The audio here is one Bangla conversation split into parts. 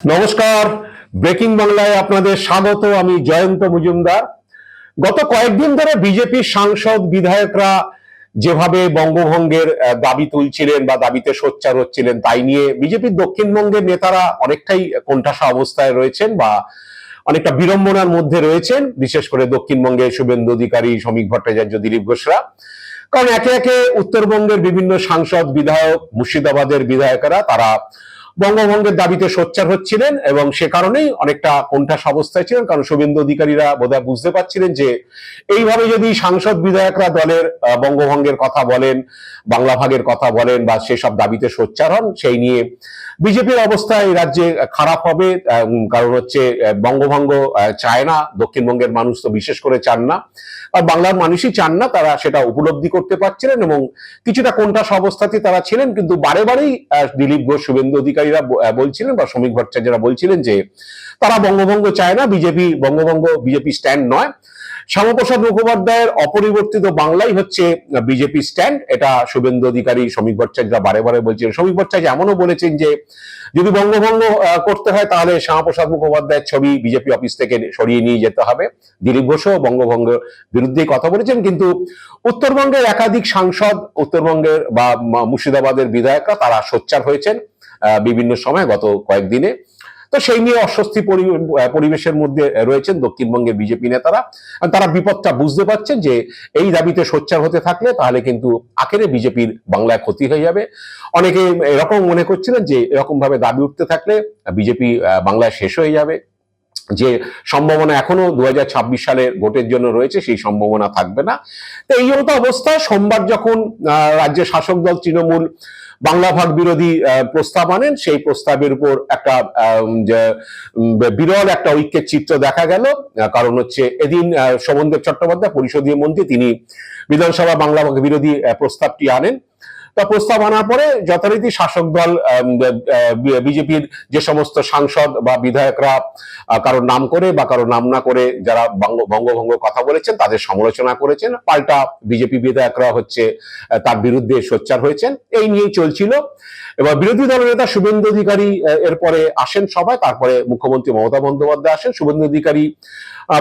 নমস্কার। ব্রেকিং বাংলায় আপনাদের স্বাগত, আমি জয়ন্ত মজুমদার। গত কয়েকদিন ধরে বিজেপির সাংসদ বিধায়করা যেভাবে বঙ্গভঙ্গের দাবি তুলছিলেন বা দাবিতে সোচ্চার হচ্ছিলেন তাই নিয়ে বিজেপির দক্ষিণবঙ্গের নেতারা অনেকটাই কোণঠাসা অবস্থায় রয়েছেন বা অনেকটা বিড়ম্বনার মধ্যে রয়েছেন, বিশেষ করে দক্ষিণবঙ্গে শুভেন্দু অধিকারী, শ্রমিক ভট্টাচার্য, দিলীপ ঘোষরা। কারণ একে একে উত্তরবঙ্গের বিভিন্ন সাংসদ, বিধায়ক, মুর্শিদাবাদের বিধায়করা তারা বঙ্গভঙ্গের দাবিতে সোচ্চার হচ্ছিলেন এবং সে কারণেই অনেকটা কোণঠাস অবস্থায় ছিলেন, কারণ শুভেন্দু অধিকারীরা বোধহয় বুঝতে পারছিলেন যে এইভাবে যদি সাংসদ বিধায়করা দলের বঙ্গভঙ্গের কথা বলেন, বাংলা ভাগের কথা বলেন বা সেসব দাবিতে সোচ্চার হন, সেই নিয়ে বিজেপির অবস্থা এই রাজ্যে খারাপ হবে কারণ হচ্ছে বঙ্গভঙ্গ চায় না, দক্ষিণবঙ্গের মানুষ তো বিশেষ করে চান না। আর বাংলার মানুষই চান না তারা সেটা উপলব্ধি করতে পারছিলেন এবং কিছুটা কোনটা অবস্থাতে তারা ছিলেন, কিন্তু বারে বারেই দিলীপ ঘোষ, শুভেন্দু অধিকারীরা বলছিলেন বা শ্রমিক ভট্টাচার্যরা বলছিলেন যে তারা বঙ্গভঙ্গ চায় না, বিজেপি বঙ্গভঙ্গ, বিজেপি স্ট্যান্ড নয়। শ্যামাপ্রসাদ মুখোপাধ্যায়ের অপরিবর্তিত বাংলাই হচ্ছে বিজেপি স্ট্যান্ড। এটা শুভেন্দু অধিকারী শ্রমিক ভট্টাচার্যরা বারে বারে বলছেন শ্রমিক ভট্টাচার্য এমনও বলেছেন যে, যদি বঙ্গভঙ্গ করতে হয় তাহলে শ্যামাপ্রসাদ মুখোপাধ্যায়ের ছবি বিজেপি অফিস থেকে সরিয়ে নিয়ে যেতে হবে। দিলীপ ঘোষও বঙ্গভঙ্গ বিরুদ্ধে কথা বলেছেন। কিন্তু উত্তরবঙ্গের একাধিক সাংসদ, উত্তরবঙ্গের বা মুর্শিদাবাদের বিধায়করা তারা সোচ্চার হয়েছেন বিভিন্ন সময় গত কয়েকদিনে। তো সেই নিয়ে অস্বস্তি পরি- পরিবেশের মধ্যে রয়েছেন দক্ষিণবঙ্গের বিজেপি নেতারা। তারা বিপদটা বুঝতে পারছেন যে এই দাবিতে সোচ্চার হতে থাকলে তাহলে কিন্তু আখেরে বিজেপির বাংলায় ক্ষতি হয়ে যাবে। অনেকে এরকম মনে করছিলেন যে এরকম ভাবে দাবি উঠতে থাকলে বিজেপি বাংলায় শেষ হয়ে যাবে। যে সম্ভাবনা এখনও দু হাজার ছাব্বিশ সালের ভোটের জন্য রয়েছে সেই সম্ভাবনা থাকবে না। তো এই মতো অবস্থায় সোমবার যখন রাজ্যের শাসক দল তৃণমূল বাংলা ভাগ বিরোধী প্রস্তাব আনেন। সেই প্রস্তাবের উপর একটা বিরল একটা ঐক্যের চিত্র দেখা গেল। কারণ হচ্ছে এদিন শোভনদেব চট্টোপাধ্যায়, পরিষদীয় মন্ত্রী, তিনি বিধানসভা বাংলা ভাগ বিরোধী প্রস্তাবটি আনেন। তা প্রস্তাব আনার পরে যথারীতি শাসক দল বিজেপির যে সমস্ত সাংসদ বা বিধায়করা কারোর নাম করে বা কারোর নাম না করে যারা বঙ্গভঙ্গ কথা বলেছেন, তাদের সমালোচনা করেছেন, পাল্টা বিজেপি বিধায়করা হচ্ছে তার বিরুদ্ধে সোচ্চার হয়েছেন, এই নিয়েই চলছিল। এবার বিরোধী দলের নেতা শুভেন্দু অধিকারী এরপরে আসেন সবাই তারপরে মুখ্যমন্ত্রী মমতা বন্দ্যোপাধ্যায় আসেন। শুভেন্দু অধিকারী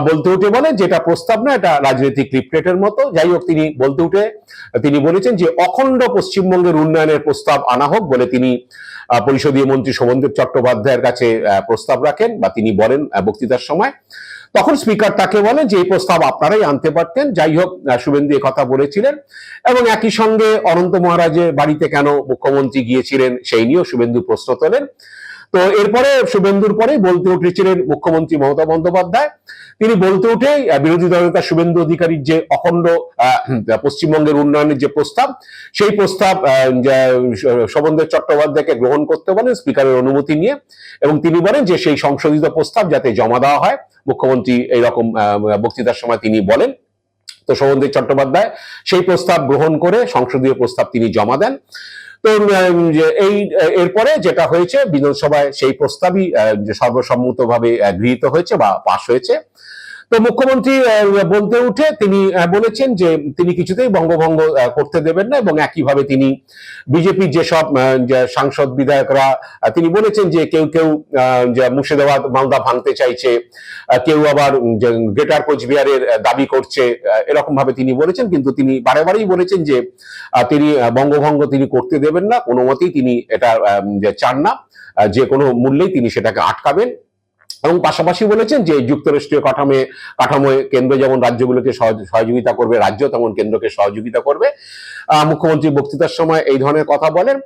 বলতে উঠে বলে যেটা প্রস্তাব না, এটা রাজনৈতিক লিপলেটের মতো। যাই হোক, তিনি বলতে উঠে, তিনি বলেছেন যে অখণ্ড পশ্চিমবঙ্গের উন্নয়নের প্রস্তাব আনা হোক বলে তিনি পরিষদীয় মন্ত্রী শোভনদেব চট্টোপাধ্যায়ের কাছে প্রস্তাব রাখেন বা তিনি বলেন বক্তৃতার সময়। তখন স্পিকার তাকে বলেন যে, এই প্রস্তাব আপনারাই আনতে পারতেন। যাই হোক শুভেন্দু কথা বলেছিলেন এবং একই সঙ্গে অনন্ত মহারাজের বাড়িতে কেন মুখ্যমন্ত্রী গিয়েছিলেন সেই নিয়েও শুভেন্দু প্রশ্ন তোলেন। তো এরপরে শুভেন্দুর পরে বলতে উঠেছিলেন মুখ্যমন্ত্রী মমতা বন্দ্যোপাধ্যায়। তিনি বলতে উঠে বিরোধী দলনেতা শুভেন্দু অধিকারীর যে অখণ্ড পশ্চিমবঙ্গের উন্নয়নের যে প্রস্তাব, সেই প্রস্তাব শোভনদেব চট্টোপাধ্যায়কে গ্রহণ করতে বলেন স্পিকারের অনুমতি নিয়ে। এবং তিনি বলেন যে সেই সংশোধিত প্রস্তাব যাতে জমা দেওয়া হয়, মুখ্যমন্ত্রী এইরকম বক্তৃতার সময় তিনি বলেন। তো শোভনদেব চট্টোপাধ্যায় সেই প্রস্তাব গ্রহণ করে সংসদীয় প্রস্তাব তিনি জমা দেন। তো এই এরপরে যেটা হয়েছে বিধানসভায় সেই প্রস্তাবই সর্বসম্মতভাবে গৃহীত হয়েছে বা পাশ হয়েছে। তো মুখ্যমন্ত্রী বলতে উঠে তিনি বলেছেন যে তিনি কিছুতেই বঙ্গভঙ্গ করতে দেবেন না এবং একইভাবে তিনি বিজেপির যেসব সাংসদ বিধায়করা তিনি বলেছেন যে কেউ কেউ মুর্শিদাবাদ মালদা ভাঙতে চাইছে কেউ আবার গ্রেটার কোচবিহারের দাবি করছে এরকম ভাবে তিনি বলেছেন কিন্তু তিনি বারে বারেই বলেছেন যে তিনি বঙ্গভঙ্গ তিনি করতে দেবেন না, কোনো মতেই তিনি এটা চান না যে কোনো মূল্যেই তিনি সেটাকে আটকাবেন। এবং পাশাপাশি বলেছেন যে যুক্তরাষ্ট্রীয় কাঠামো কাঠামোয় কেন্দ্র যেমন রাজ্যগুলোকে সহযোগিতা করবে, রাজ্য তেমন কেন্দ্রকে সহযোগিতা করবে। মুখ্যমন্ত্রী বক্তৃতার সময় এই ধরনের কথা বলেন।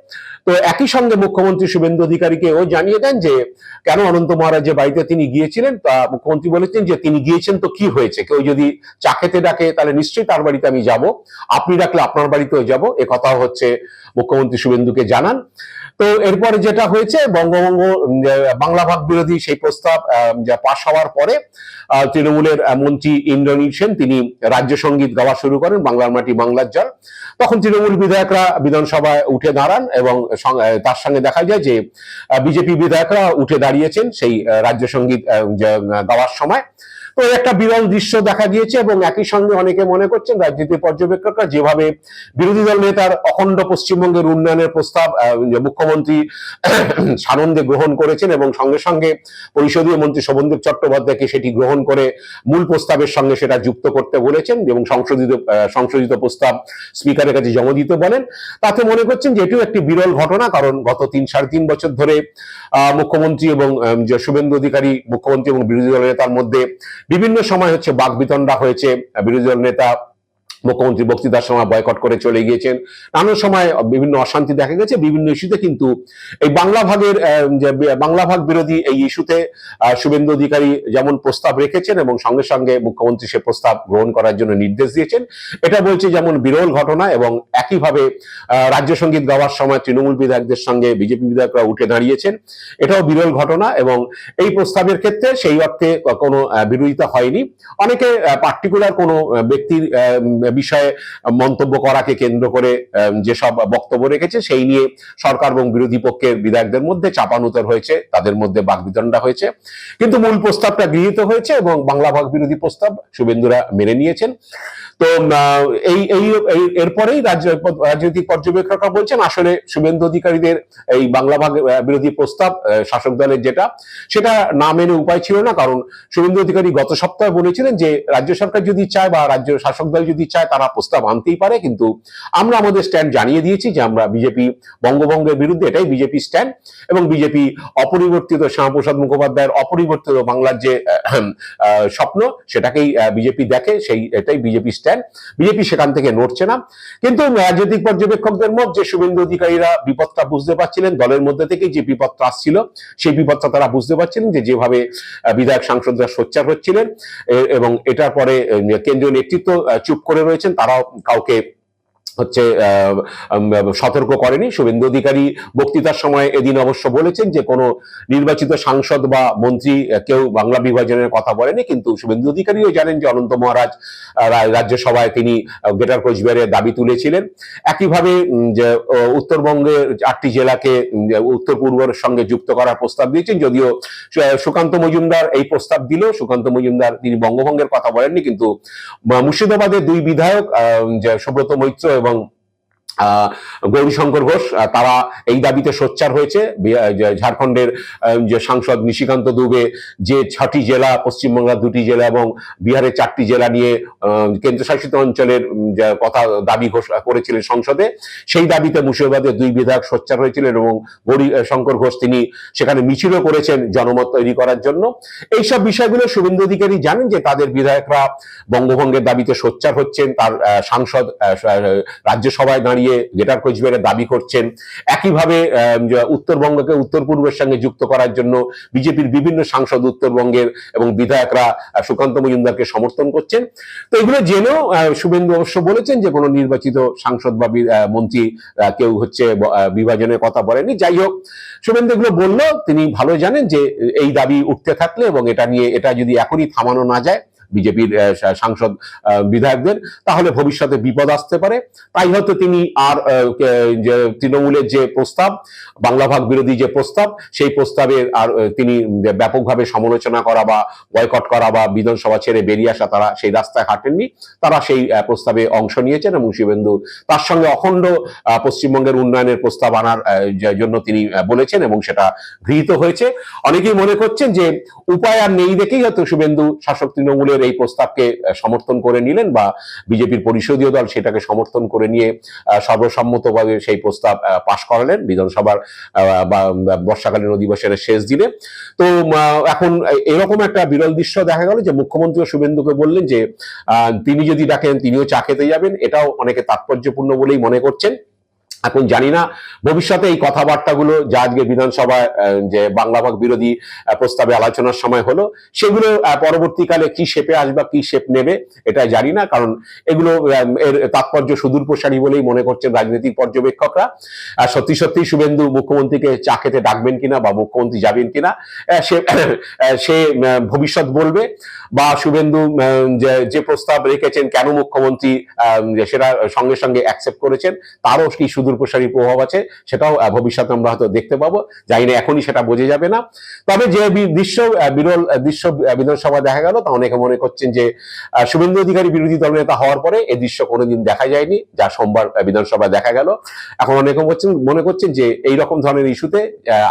তো একই সঙ্গে মুখ্যমন্ত্রী শুভেন্দু অধিকারীকে ও জানিয়ে দেন যে, কেন অনন্ত মহারাজের বাড়িতে তিনি গিয়েছিলেন? তা মুখ্যমন্ত্রী বলেছেন যে, তিনি গিয়েছেন তো কি হয়েছে? কেউ যদি চা খেতে ডাকে, তাহলে নিশ্চয়ই তার বাড়িতে আমি যাব। আপনি ডাকলে আপনার বাড়িতেও যাব। এ কথা হচ্ছে মুখ্যমন্ত্রী শুভেন্দুকে জানান। তো এরপরে যেটা হয়েছে বঙ্গবঙ্গ বাংলা ভাগ বিরোধী সেই প্রস্তাব পাশ হওয়ার পরে তৃণমূলের মন্ত্রী ইন্দ্রনীল সেন, তিনি রাজ্য সংগীত গাওয়া শুরু করেন, বাংলার মাটি বাংলার জল। তখন তৃণমূল বিধায়করা বিধানসভায় উঠে দাঁড়ান এবং তার সঙ্গে দেখা যায় যে বিজেপি বিধায়করা উঠে দাঁড়িয়েছেন সেই রাজ্য সংগীত গাওয়ার সময়। তো একটা বিরল দৃশ্য দেখা গিয়েছে এবং একই সঙ্গে অনেকে মনে করছেন রাজনীতি পর্যবেক্ষকরা যেভাবে বিরোধী দল নেতার অখণ্ড পশ্চিমবঙ্গের উন্নয়নের প্রস্তাব মুখ্যমন্ত্রী সানন্দে গ্রহণ করেছেন এবং সঙ্গে সঙ্গে পরিষদীয় মন্ত্রী শোভনদেব চট্টোপাধ্যায়কে সেটি গ্রহণ করে মূল প্রস্তাবের সঙ্গে সেটা যুক্ত করতে বলেছেন এবং সংশোধিত সংশোধিত প্রস্তাব স্পিকারের কাছে জমা দিতে বলেন। তাতে মনে করছেন যে এটিও একটি বিরল ঘটনা, কারণ গত তিন, সাড়ে তিন বছর ধরে মুখ্যমন্ত্রী এবং শুভেন্দু অধিকারী মুখ্যমন্ত্রী এবং বিরোধী দল নেতার মধ্যে বিভিন্ন সময় হচ্ছে বাকবিতণ্ডা হয়েছে বিরোধী দল নেতা মুখ্যমন্ত্রী বক্তৃতার সময় বয়কট করে চলে গিয়েছেন। নানান সময় বিভিন্ন অশান্তি দেখা গেছে, বিভিন্ন ইস্যুতে কিন্তু এই বাংলা ভাগের বাংলা ভাগ বিরোধী এই ইস্যুতে শুভেন্দু অধিকারী যেমন প্রস্তাব রেখেছেন এবং সঙ্গে সঙ্গে মুখ্যমন্ত্রী সে প্রস্তাব গ্রহণ করার জন্য নির্দেশ দিয়েছেন। এটা বলছে যেমন বিরল ঘটনা এবং একইভাবে রাজ্য সংগীত গাওয়ার সময় তৃণমূল বিধায়কদের সঙ্গে বিজেপি বিধায়করা উঠে দাঁড়িয়েছেন। এটাও বিরল ঘটনা এবং এই প্রস্তাবের ক্ষেত্রে সেই অর্থে কোনো বিরোধিতা হয়নি। অনেকে পার্টিকুলার কোনো ব্যক্তির বিষয়ে মন্তব্য করাকে কেন্দ্র করে যেসব বক্তব্য রেখেছে, সেই নিয়ে সরকার এবং বিরোধী পক্ষের বিধায়কদের মধ্যে চাপানুতর হয়েছে, তাদের মধ্যে বাকবিতণ্ডা হয়েছে। কিন্তু মূল প্রস্তাবটা গৃহীত হয়েছে এবং বাংলা ভাগ বিরোধী প্রস্তাব শুভেন্দুরা মেনে নিয়েছেন। তো এই এই এরপরেই রাজ্য, রাজনৈতিক পর্যবেক্ষকরা বলছেন, আসলে শুভেন্দু অধিকারীদের এই বাংলা ভাগ বিরোধী প্রস্তাব শাসক দলের যেটা, সেটা না মেনে উপায় ছিল না। কারণ শুভেন্দু অধিকারী গত সপ্তাহে বলেছিলেন যে, রাজ্য সরকার যদি চায় বা রাজ্য শাসক দল যদি চায় তারা প্রস্তাব আনতেই পারে, কিন্তু আমরা আমাদের স্ট্যান্ড জানিয়ে দিয়েছি যে আমরা বিজেপি বঙ্গভঙ্গের বিরুদ্ধে এটাই বিজেপি স্ট্যান্ড এবং বিজেপি অপরিবর্তিত শ্যামাপ্রসাদ মুখোপাধ্যায়ের অপরিবর্তিত বাংলার যে স্বপ্ন, সেটাকেই বিজেপি দেখে, সেই, এটাই বিজেপি স্ট্যান্ড বিজেপি সেখান থেকে নড়ছে না। কিন্তু রাজনৈতিক পর্যবেক্ষকদের মত যে শুভেন্দু অধিকারীরা বিপদটা বুঝতে পারছিলেন, দলের মধ্যে থেকে যে বিপদটা আসছিল, সেই বিপদটা তারা বুঝতে পারছিলেন যে যেভাবে বিধায়ক সাংসদরা সোচ্চার হচ্ছিলেন এবং এটার পরে কেন্দ্রীয় নেতৃত্ব চুপ করে রয়েছেন তারাও কাউকে হচ্ছে সতর্ক করেনি। শুভেন্দু অধিকারী বক্তৃতার সময় এদিন অবশ্য বলেছেন যে, কোনো নির্বাচিত সাংসদ বা মন্ত্রী কেউ বাংলা বিভাজনের কথা বলেনি, কিন্তু শুভেন্দু অধিকারীও জানেন যে, অনন্ত মহারাজ রাজ্যসভায় তিনি গ্রেটার কোচবিহারের দাবি তুলেছিলেন। একইভাবে যে উত্তরবঙ্গের আটটি জেলাকে উত্তর পূর্বের সঙ্গে যুক্ত করার প্রস্তাব দিয়েছেন। যদিও সুকান্ত মজুমদার এই প্রস্তাব দিল সুকান্ত মজুমদার তিনি বঙ্গভঙ্গের কথা বলেননি, কিন্তু মুর্শিদাবাদের দুই বিধায়ক সুব্রত মৈত্র এবং আহ, গৌরীশঙ্কর ঘোষ তারা এই দাবিতে সোচ্চার হয়েছে। ঝাড়খণ্ডের যে সাংসদ নিশিকান্ত দুবে, যে ছটি জেলা, পশ্চিমবাংলার দুটি জেলা এবং বিহারের চারটি জেলা নিয়ে কেন্দ্রশাসিত অঞ্চলের কথা দাবি করেছিলেন সংসদে, সেই দাবিতে মুর্শিদাবাদের দুই বিধায়ক সোচ্চার হয়েছিলেন এবং গৌরী শঙ্কর ঘোষ তিনি সেখানে মিছিলও করেছেন জনমত তৈরি করার জন্য। এইসব বিষয়গুলো শুভেন্দু অধিকারী জানেন যে তাদের বিধায়করা বঙ্গভঙ্গের দাবিতে সোচ্চার হচ্ছেন, তার সাংসদ রাজ্যসভায় দাঁড়িয়ে গ্রেটার কোচবিহারের দাবি করছেন। একইভাবে উত্তরবঙ্গকে উত্তর পূর্বের সঙ্গে যুক্ত করার জন্য বিজেপির বিভিন্ন সাংসদ উত্তরবঙ্গের এবং বিধায়করা সুকান্ত মজুমদারকে সমর্থন করছেন। তো এগুলো জেনেও শুভেন্দু অবশ্য বলেছেন যে কোনো নির্বাচিত সাংসদ বা মন্ত্রী কেউ হচ্ছে বিভাজনের কথা বলেনি যাই হোক, শুভেন্দু এগুলো বলল তিনি ভালো জানেন যে এই দাবি উঠতে থাকলে এবং এটা নিয়ে, এটা যদি এখনই থামানো না যায় বিজেপির সাংসদ বিধায়কদের, তাহলে ভবিষ্যতে বিপদ আসতে পারে। তাই হয়তো তিনি আর তৃণমূলের যে প্রস্তাব, বাংলা ভাগ বিরোধী যে প্রস্তাব, সেই প্রস্তাবে আর তিনি ব্যাপকভাবে সমালোচনা করা বা বয়কট করা বা বিধানসভা ছেড়ে বেরিয়ে আসা তারা সেই রাস্তায় হাঁটেননি। তারা সেই প্রস্তাবে অংশ নিয়েছেন এবং শিবেন্দু তার সঙ্গে অখণ্ড পশ্চিমবঙ্গের উন্নয়নের প্রস্তাব আনার জন্য তিনি বলেছেন এবং সেটা গৃহীত হয়েছে। অনেকেই মনে করছেন যে উপায় আর নেই দেখেই হয়তো শুভেন্দু শাসক তৃণমূলের এই প্রস্তাবকে সমর্থন করে নিলেন বা বিজেপির পরিষদীয় দল সেটাকে সমর্থন করে নিয়ে সর্বসম্মতভাবে সেই প্রস্তাব পাশ করালেন বিধানসভার বর্ষাকালীন অধিবেশনের শেষ দিনে। তো এখন এরকম একটা বিরল দৃশ্য দেখা গেল যে মুখ্যমন্ত্রী শুভেন্দুকে বললেন যে তিনি যদি ডাকেন তিনিও চা খেতে যাবেন। এটাও অনেকে তাৎপর্যপূর্ণ বলেই মনে করছেন। এখন জানি না, ভবিষ্যতে এই কথাবার্তাগুলো যা আজকে বিধানসভায় যে বাংলা ভাগ বিরোধী প্রস্তাবে আলোচনার সময় হলো, সেগুলো পরবর্তীকালে কি শেপে আসবে, কি শেপ নেবে এটা জানি না, কারণ এগুলো এর তাৎপর্য সুদূর প্রসারী বলেই মনে করছেন রাজনৈতিক পর্যবেক্ষকরা। আর সত্যি সত্যি শুভেন্দু মুখ্যমন্ত্রীকে চা খেতে ডাকবেন কিনা বা মুখ্যমন্ত্রী যাবেন কিনা সে সে ভবিষ্যৎ বলবে। বা শুভেন্দু যে- প্রস্তাব রেখেছেন কেন মুখ্যমন্ত্রী সেটা সঙ্গে সঙ্গে অ্যাকসেপ্ট করেছেন তারও কি সুদূর প্রসারী প্রভাব আছে সেটাও ভবিষ্যতে আমরা হয়তো দেখতে পাবো। জানি না এখনই সেটা বোঝা যাবে না। তবে যে দৃশ্য বিরল দৃশ্য বিধানসভা দেখা গেল তা অনেকে মনে করছেন যে শুভেন্দু অধিকারী বিরোধী দলনেতা হওয়ার পরে এই দৃশ্য কোনোদিন দেখা যায়নি যা সোমবার আহ, বিধানসভায় দেখা গেল। এখন অনেকে মনে করছেন যে এই রকম ধরনের ইস্যুতে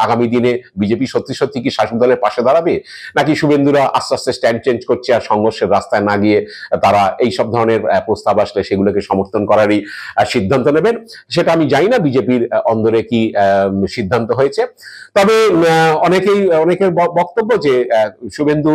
আগামী দিনে বিজেপি সত্যি সত্যি কি শাসক দলের পাশে দাঁড়াবে? নাকি শুভেন্দুরা আস্তে আস্তে স্ট্যান্ড চেঞ্জ করছে আর সংঘর্ষের রাস্তায় না গিয়ে তারা এই সব ধরনের প্রস্তাব আসলে সেগুলোকে সমর্থন করারই সিদ্ধান্ত নেবেন। সেটা আমি জানি না বিজেপির অন্দরে কি সিদ্ধান্ত হয়েছে। তবে অনেকেই, অনেকের বক্তব্য যে শুভেন্দু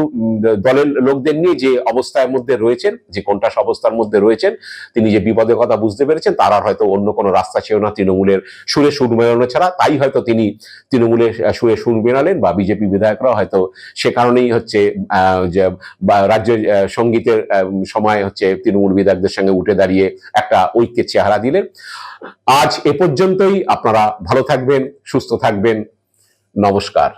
দলের লোকদের নিয়ে যে অবস্থার মধ্যে রয়েছেন, যে কোনটা অবস্থার মধ্যে রয়েছেন, তিনি যে বিপদের কথা বুঝতে পেরেছেন, তার আর হয়তো অন্য কোনো রাস্তা ছিল না তৃণমূলের সুরে সুর মেলানো ছাড়া। তাই হয়তো তিনি তৃণমূলের সুরে সুর মেলালেন বা বিজেপি বিধায়করা হয়তো সে কারণেই হচ্ছে বা রাজ্যের সঙ্গীতের সময় হচ্ছে তৃণমূল বিধায়কদের সঙ্গে উঠে দাঁড়িয়ে একটা ঐক্যের চেহারা দিলেন। আজ এ পর্যন্তই, আপনারা ভালো থাকবেন, সুস্থ থাকবেন। নমস্কার।